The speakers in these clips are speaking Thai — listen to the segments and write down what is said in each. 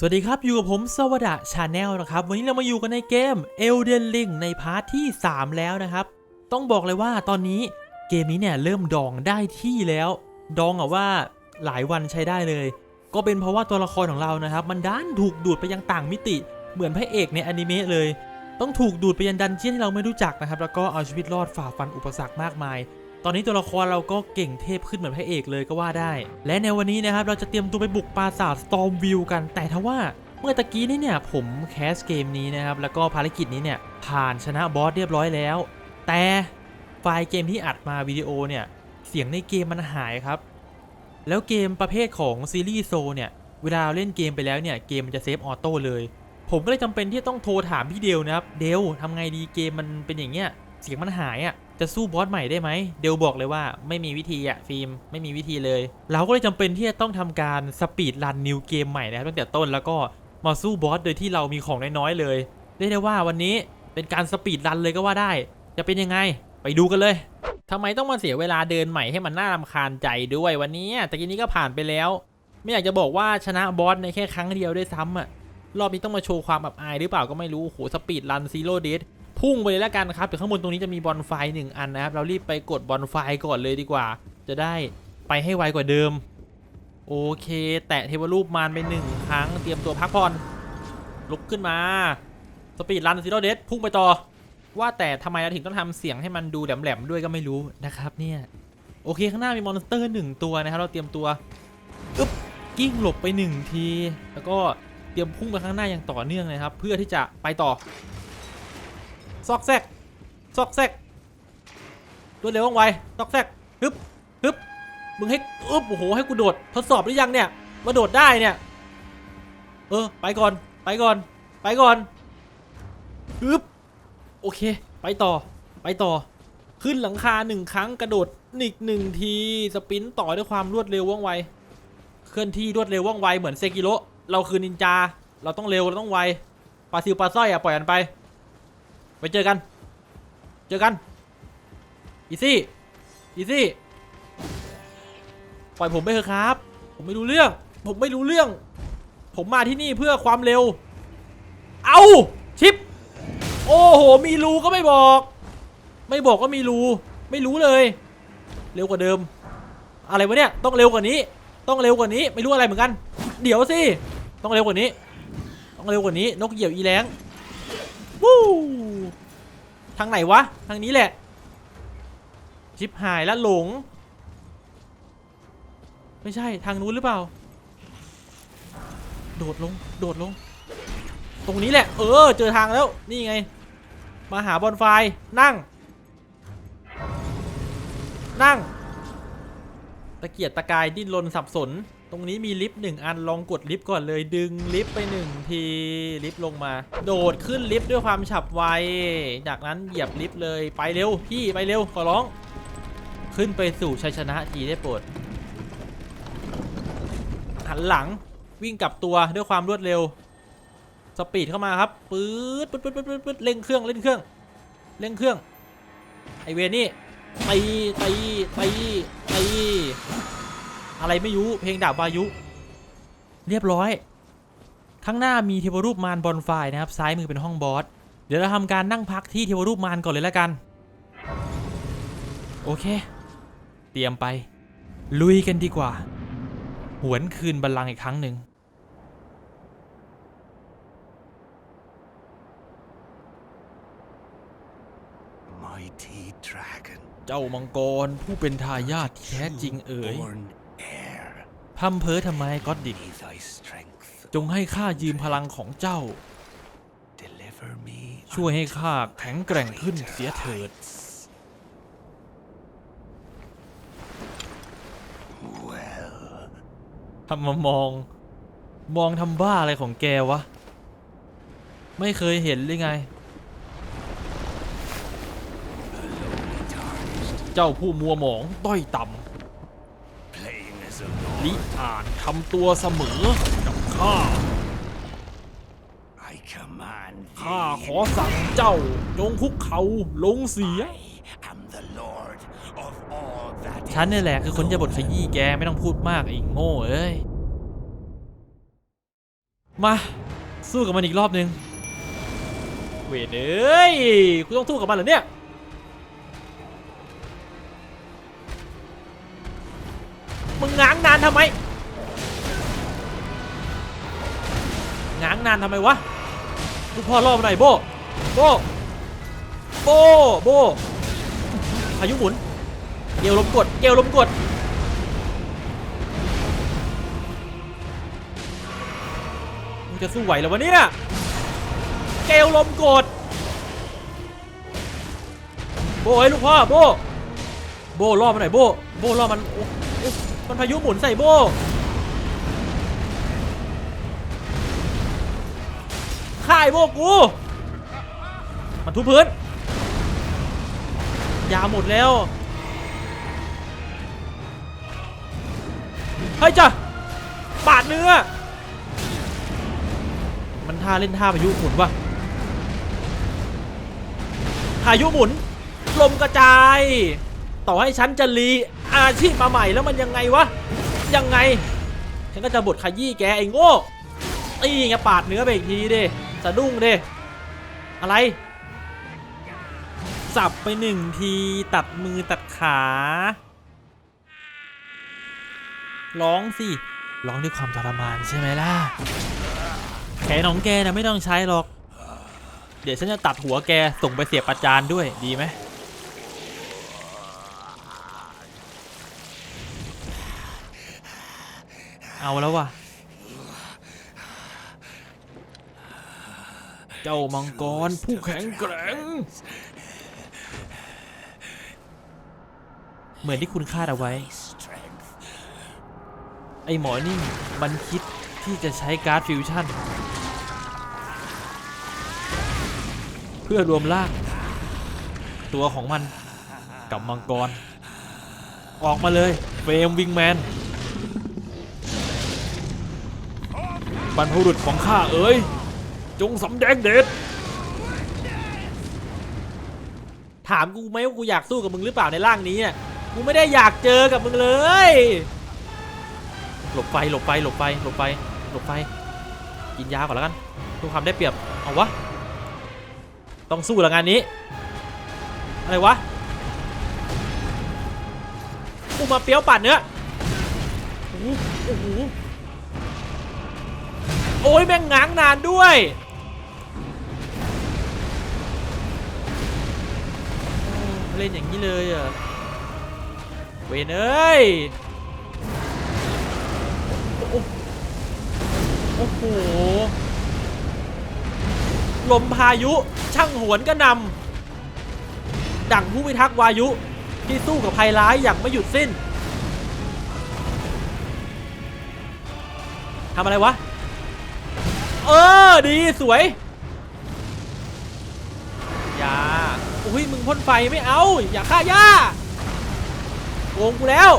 สวัสดีครับ อยู่กับผมสวัสดะชาแนลนะครับ วันนี้เรามาอยู่กันในเกม Elden Ring ในพาร์ทที่ 3 แล้วนะครับ ต้องบอกเลยว่าตอนนี้เกมนี้เนี่ยเริ่มดองได้ที่แล้ว ดองอะว่าหลายวันใช้ได้เลย ก็เป็นเพราะว่าตัวละครของเรานะครับ มันด้านถูกดูดไปยังต่างมิติ เหมือนพระเอกในอนิเมะเลย ต้องถูกดูดไปยังดันเจี้ยนที่เราไม่รู้จักนะครับ แล้วก็เอาชีวิตรอดฝ่าฟันอุปสรรคมากมาย ตอนนี้ตัวละครเราก็เก่งเทพขึ้นเหมือนพระเอกเลยก็ว่าได้ และในวันนี้นะครับเราจะเตรียมตัวไปบุกปราสาท Stormview กัน แต่ทว่าเมื่อตะกี้นี้เนี่ยผมแคสเกมนี้นะครับแล้วก็ภารกิจนี้เนี่ยผ่านชนะบอสเรียบร้อยแล้ว แต่ไฟล์เกมที่อัดมาวิดีโอเนี่ยเสียงในเกมมันหายครับ แล้วเกมประเภทของซีรีส์โซเนี่ยเวลาเล่นเกมไปแล้วเนี่ยเกมมันจะเซฟออโต้เลย ผมก็เลยจำเป็นที่ต้องโทรถามพี่เดลนะครับ เดลทำไงดีเกมมันเป็นอย่างเงี้ยเสียงมันหายอะ จะสู้บอสใหม่ได้ไหมเดลบอกเลยว่าไม่มีวิธีอะฟิล์มไม่มีวิธีเลย เราก็เลยจำเป็นที่จะต้องทำการสปีดรันนิวเกมใหม่นะครับตั้งแต่ต้นแล้วก็มาสู้บอสโดยที่เรามีของน้อยๆเลยเรียกได้ว่าวันนี้เป็นการสปีดรันเลยก็ว่าได้ จะเป็นยังไงไปดูกันเลยทำไมต้องมาเสียเวลาเดินใหม่ให้มันน่ารำคาญใจด้วยวันนี้แต่กี้นี้ก็ผ่านไปแล้ว ไม่อยากจะบอกว่าชนะบอสในแค่ครั้งเดียวด้วยซ้ำอะรอบนี้ต้องมาโชว์ความแบบอายหรือเปล่าก็ไม่รู้โหสปีดรันซีโร่เดท พุ่งไปเลยแล้วกันครับเดี๋ยวข้างบนตรงนี้จะมีบอลไฟหนึ่งอันนะครับ เรารีบไปกดบอลไฟก่อนเลยดีกว่า จะได้ไปให้ไวกว่าเดิม โอเค แตะเทวรูปมารไปหนึ่งครั้ง เตรียมตัวพักผ่อน ลุกขึ้นมา สปีดรันซีโร่เดทพุ่งไปต่อ ว่าแต่ทำไมเราถึงต้องทำเสียงให้มันดูแหลมๆด้วยก็ไม่รู้นะครับเนี่ยโอเคข้างหน้ามีมอนสเตอร์หนึ่งตัวนะครับ เราเตรียมตัวอึ๊บกิ้งหลบไปหนึ่งที แล้วก็เตรียมพุ่งไปข้างหน้าอย่างต่อเนื่องเลยครับ เพื่อที่จะไปต่อ ซอกแซกซอกแซกรวดเร็วว่องไวซอกแซกฮึบฮึบมึงให้อึบโอ้โหให้กูโดดทดสอบหรือยังเนี่ยว่าโดดได้เนี่ย เออ ไปก่อน ไปก่อน ไปก่อนฮึบโอเค ไปต่อ ไปต่อ ขึ้นหลังคาหนึ่งครั้งกระโดดอีกหนึ่งทีสปินต่อด้วยความรวดเร็วว่องไว เคลื่อนที่รวดเร็วว่องไวเหมือนเซกิโรเราคือนินจา เราต้องเร็วเราต้องไวปลาซิวปลาสร้อยอะปล่อยกันไป ไปเจอกัน เจอกัน อีซี่ อีซี่ ปล่อยผมไปเถอะครับ ผมไม่รู้เรื่อง ผมไม่รู้เรื่อง ผมมาที่นี่เพื่อความเร็ว เอาชิป โอ้โห มีรูก็ไม่บอก ไม่บอกก็มีรู ไม่รู้เลย เร็วกว่าเดิม อะไรวะเนี่ย ต้องเร็วกว่านี้ ต้องเร็วกว่านี้ ไม่รู้อะไรเหมือนกัน เดี๋ยวสิ ต้องเร็วกว่านี้ ต้องเร็วกว่านี้ นกเหยี่ยวอีแรง วู้ทางไหนวะ ทางนี้แหละ ชิปหายแล้วหลง ไม่ใช่ทางนู้นหรือเปล่า โดดลง โดดลง ตรงนี้แหละ เออ เจอทางแล้ว นี่ไง มาหาบอลไฟ นั่ง นั่ง ตะเกียกตะกายดิ้นรนสับสน ตรงนี้มีลิฟต์หนึ่งอันลองกดลิฟต์ก่อนเลยดึงลิฟต์ไปหนึ่งทีลิฟต์ลงมา โดดขึ้นลิฟต์ด้วยความฉับไว จากนั้นเหยียบลิฟต์เลยไปเร็วพี่ไปเร็วขอร้อง ขึ้นไปสู่ชัยชนะทีได้โปรดหันหลังวิ่งกลับตัวด้วยความรวดเร็ว สปีดเข้ามาครับปื๊ดปื๊ดปื๊ดปื๊ดปื๊ดเร่งเครื่องเร่งเครื่องเร่งเครื่องไอเวรนี่ตีตีตีตี อะไรไม่รู้เพลงดาบบายุ เรียบร้อย ข้างหน้ามีเทวรูปมารบอลไฟนะครับ ซ้ายมือเป็นห้องบอส เดี๋ยวเราทำการนั่งพักที่เทวรูปมารก่อนเลยแล้วกัน โอเค เตรียมไป ลุยกันดีกว่า หวนคืนบัลลังก์อีกครั้งหนึ่ง Mighty dragon, เจ้ามังกรผู้เป็นทายาทที่แท้จริงเอ๋ย born heir, พร่ำเพ้อทำไมก็อดดิก be thy strength. จงให้ข้ายืมพลังของเจ้า Deliver me ช่วยให้ข้าแข็งแกร่งขึ้นเสียเถิด well. ทำมามอง มองทำบ้าอะไรของแกวะ ไม่เคยเห็นเลยไง เจ้าผู้มัวหมองต้อยต่ Playing as a ำ ลิ lord, อ่านทำตัวเสมอกับข้า I command ข้า thee. ขอสั่งเจ้าจงคุกเขาลงเสีย I am the lord of all that ฉัน is นี่แหละคือคนจะบทขยี้แกไม่ต้องพูดมากไอ้โง่เอ้ย มาสู้กับมันอีกรอบนึง เวทเอ้ยกูต้องสู้กับมันเหรอเนี่ย ง้างนานทำไมง้างนานทำไมวะลูกพ่อรอบหน่อยโบโบโบโบพายุหมุนเกลลมกดเกลลมกดมึงจะสู้ไหวหรอวะเนี่ยเกลลมกดโบไอ้ยลูกพ่อโบโบล่อมันหน่อยโบโบล่อมันโมันพายุหมุนใส่โบฆ่าไอโบกู มันทุบพื้น ยาหมดแล้ว เฮ้ยจ้ะปาดเนื้อ มันท่าเล่นท่าพายุหมุนวะพายุหมุน ลมกระจาย ต่อให้ฉันจะรี อาชีพมาใหม่แล้วมันยังไงวะ ยังไง ฉันก็จะบดขยี้แกไอ้โง่ตีไงปาดเนื้อไปอีกทีดิสะดุ้งดิอะไร สับไปหนึ่งทีตัดมือตัดขา ร้องสิ ร้องด้วยความทรมานใช่ไหมล่ะ แขนของแกนะไม่ต้องใช้หรอก เดี๋ยวฉันจะตัดหัวแกส่งไปเสียบประจานด้วยดีไหม เอาแล้วว่ะเจ้ามังกรผู้แข็งแกร่ง เหมือนที่คุณคาดเอาไว้ ไอหมอนี่มันคิดที่จะใช้การ์ดฟิวชั่น เพื่อรวมร่าง ตัวของมันกับมังกร ออกมาเลยเฟรมวิงแมน บรรพบุรุษของข้าเอ๋ยจงสำแดงเดชถามกูไหมว่ากูอยากสู้กับมึงหรือเปล่าในร่างนี้อะกูไม่ได้อยากเจอกับมึงเลย หลบไฟหลบไฟหลบไฟหลบไฟหลบไฟกินยาก่อนแล้วกันทุกความได้เปรียบเอาวะต้องสู้ล้วงานนี้อะไรวะกูมาเปรี้ยวปัดเนื้อโอ้โห โอ้ยแม่งง้างนานด้วย เล่นอย่างนี้เลยเหรอะเวนเอ้ยโอ้โห ลมพายุช่างหวนก็นำ ดั่งผู้พิทักษ์วายุที่สู้กับภัยร้ายอย่างไม่หยุดสิ้นทำอะไรวะ เออ ดีสวยอย่าอุ้ยมึงพ่นไฟไม่เอา อย่าฆ่าย่าโกงกูแล้ว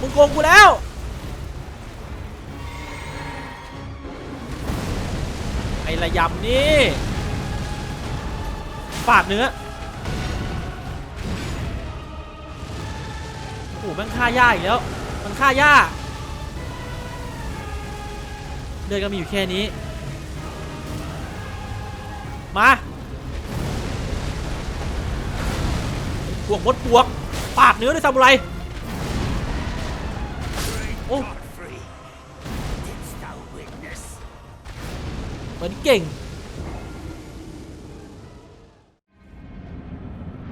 มึงโกงกูแล้ว ไอ้ระยำนี่ปาดเนื้อโอ้โหมันฆ่าหญ้าอีกแล้ว มันฆ่าหญ้าเดินก็มีอยู่แค่นี้ มาปวกมดปวก ปาดเนื้อด้วยซามูไร โอ้เหมือนเก่ง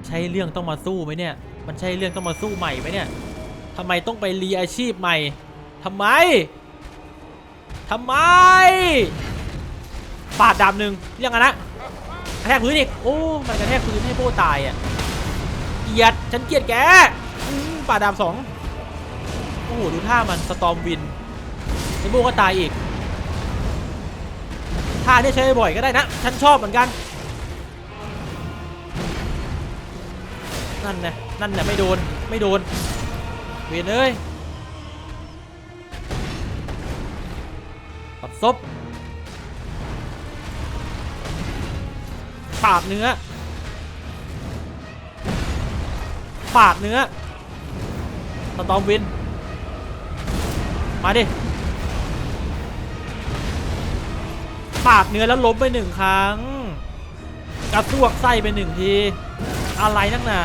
ใช่เรื่องต้องมาสู้ไหมเนี่ย มันใช่เรื่องต้องมาสู้ใหม่ไหมเนี่ยทำไมต้องไปรีอาชีพใหม่ทำไม ทำไม ปาดดำหนึ่งเรื่องอะนะกระแทกพื้นอีก โอ้ มันกระแทกพื้นให้โบตายอะ เกลียด ฉันเกลียดแกปาดดำสองโอ้โห ดูท่ามันสตอมวินไอโบก็ตายอีก ท่าเนี่ยใช้บ่อยก็ได้นะ ฉันชอบเหมือนกัน นั่นนะนั่นน่ะไม่โดน ไม่โดน เวียนเอ้ย ซบปาดเนื้อ ปาดเนื้อสตอมวิน มาดิ ปาดเนื้อแล้วล้มไปหนึ่งครั้ง กระซวกไส้ไปหนึ่งที อะไรนักหนา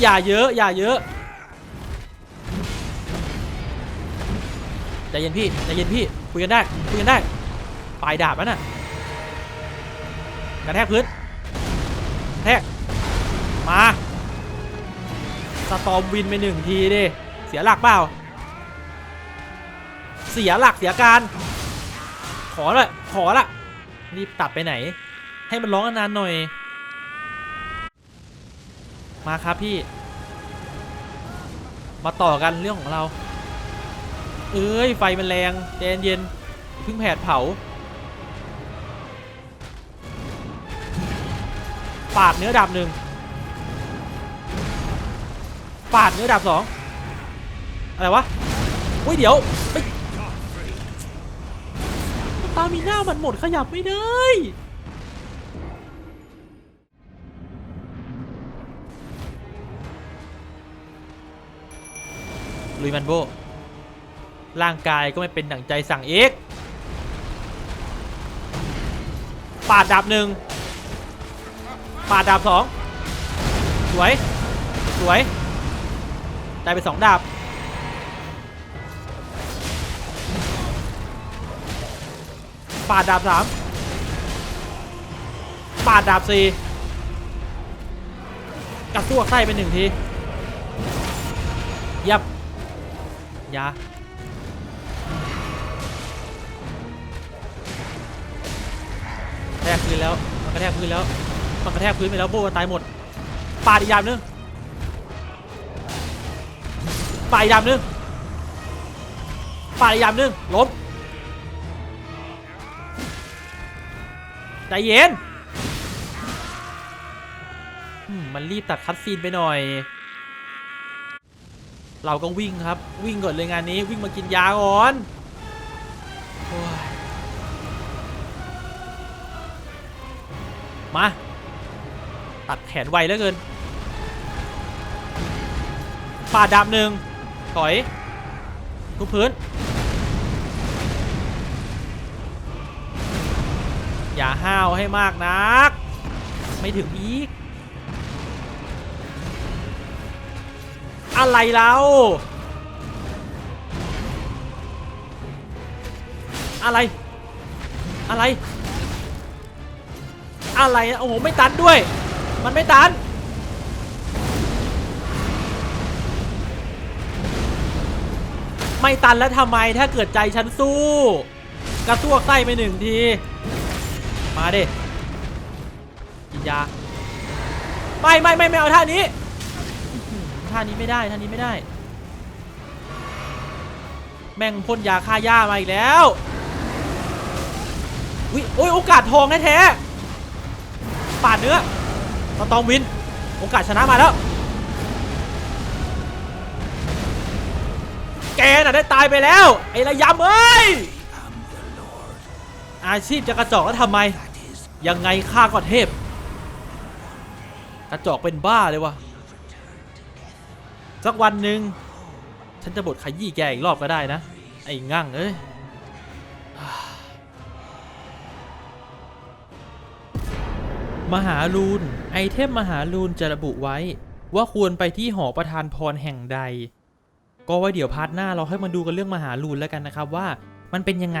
อย่าเยอะ อย่าเยอะ ใจเย็นพี่ใจเย็นพี่คุยกันได้คุยกันได้ปลายดาบแล้วน่ะกระแทกพื้นแทกมาสตอมวินไปหนึ่งทีดิเสียหลักเปล่า เสียหลักเสียการ ขอลยขอละรีบตัดไปไหน ให้มันร้องนานหน่อย มาครับพี่ มาต่อกันเรื่องของเรา เอ้ย ไฟมันแรงใจเย็นๆเพิ่งแผดเผา ปาดเนื้อดาบหนึ่งปาดเนื้อดาบสองอะไรวะอุ้ยเดี๋ยวตามีหน้ามันหมดขยับไม่ได้ลุยมันโบ ร่างกายก็ไม่เป็นดั่งใจสั่งเอกปาดดาบหนึ่งปาดดาบสองสวย สวย ได้ไปสองดาบ ปาดดาบสามปาดดาบสี่กระซวกไส้ไปหนึ่งที ยับยา ทกพื้นแล้ว มันกระแทกพื้นแล้ว มันกระแทกพื้นไปแล้วโบตายหมดปาดอีกยามนึงปาดอีกยามนึงปาดอีกยามนึงล้มใจเย็นมมันรีบตัดคัดซีนไปหน่อย เราก็วิ่งครับ วิ่งก่อนเลยงานนี้วิ่งมากินยาก่อน มา ตัดแขนไวเหลือเกินปาดดาบหนึ่งถอยทุกพื้น อย่าห้าวให้มากนัก ไม่ถึงอีก อะไรเราอะไร อะไร อะไรอะโอ้โหไม่ตันด้วย มันไม่ตันไม่ตันแล้วทำไมถ้าเกิดใจฉันสู้ กระซวกไส้ไปหนึ่งที มาดิกินยาไม่ไม่ไม่ไม่เอาท่านี้ท่านี้ไม่ได้ท่านี้ไม่ได้ แม่งพ่นยาฆ่าหญ้ามาอีกแล้วอุ้ยโอ้ยโอกาสทองแท้ๆ ปาดเนื้อสตอมวิน โอกาสชนะมาแล้ว แกน่ะได้ตายไปแล้ว ไอ้ระยำเอ้ย อาชีพจะกระจอกแล้วทำไม ยังไงข้าก็เทพ กระจอกเป็นบ้าเลยวะสักวันหนึ่งฉันจะบดขยี้แกอีกรอบก็ได้นะ ไอ้งั่งเอ้ย มหาลูนไอเทมมหาลูนจะระบุไว้ ว่าควรไปที่หอประธานพรแห่งใด ก็ไว้เดี๋ยวพาร์ทหน้าเราให้มาดูกันเรื่องมหาลูนแล้วกันนะครับว่ามันเป็นยังไง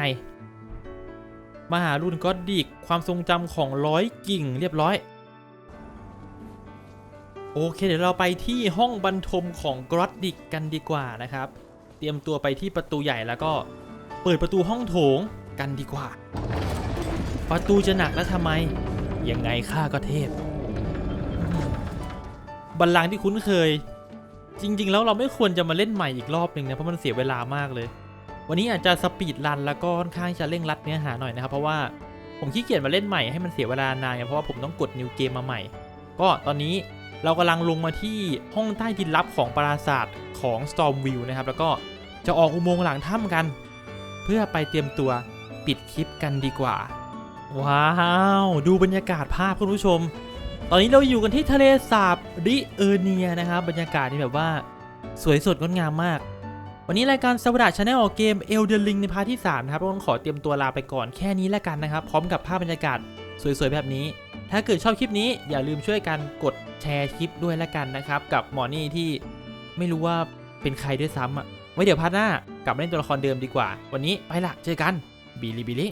มหารุ่นก็ดิกความทรงจำของร้อยกิ่งเรียบร้อย โอเคเดี๋ยวเราไปที่ห้องบรรทมของกรอดดิกกันดีกว่านะครับ เตรียมตัวไปที่ประตูใหญ่แล้วก็เปิดประตูห้องโถงกันดีกว่า ประตูจะหนักแล้วทำไม ยังไงข้าก็เทพ บัลลังก์ที่คุ้นเคย จริง ๆ แล้วเราไม่ควรจะมาเล่นใหม่อีกรอบหนึ่งนะเพราะมันเสียเวลามากเลย วันนี้อาจจะสปีดรันแล้วก็ค่อนข้างจะเร่งรัดเนื้อหาหน่อยนะครับเพราะว่าผมขี้เกียจมาเล่นใหม่ให้มันเสียเวลานานเพราะว่าผมต้องกดนิวเกมมาใหม่ ก็ตอนนี้เรากำลังลงมาที่ห้องใต้ดินลับของปราสาทของ Stormview นะครับ แล้วก็จะออกอุโมงค์หลังถ้ำกัน เพื่อไปเตรียมตัวปิดคลิปกันดีกว่า ว้าว ดูบรรยากาศภาพคุณผู้ชม ตอนนี้เราอยู่กันที่ทะเลสาบริเออร์เนียนะครับบรรยากาศนี่แบบว่าสวยสดงดงามมาก วันนี้รายการสวัสดชาแนลเกม Elden Ring ในพาร์ทที่ 3 นะครับต้องขอเตรียมตัวลาไปก่อนแค่นี้แล้วกันนะครับ พร้อมกับภาพบรรยากาศสวยๆ แบบนี้ ถ้าเกิดชอบคลิปนี้อย่าลืมช่วยกันกดแชร์คลิปด้วยแล้วกันนะครับ กับหมอนี่ที่ไม่รู้ว่าเป็นใครด้วยซ้ำอะไว้เดี๋ยวพาร์ทหน้ากลับมาเล่นตัวละครเดิมดีกว่า วันนี้ไปละเจอกันบิลิบิลิ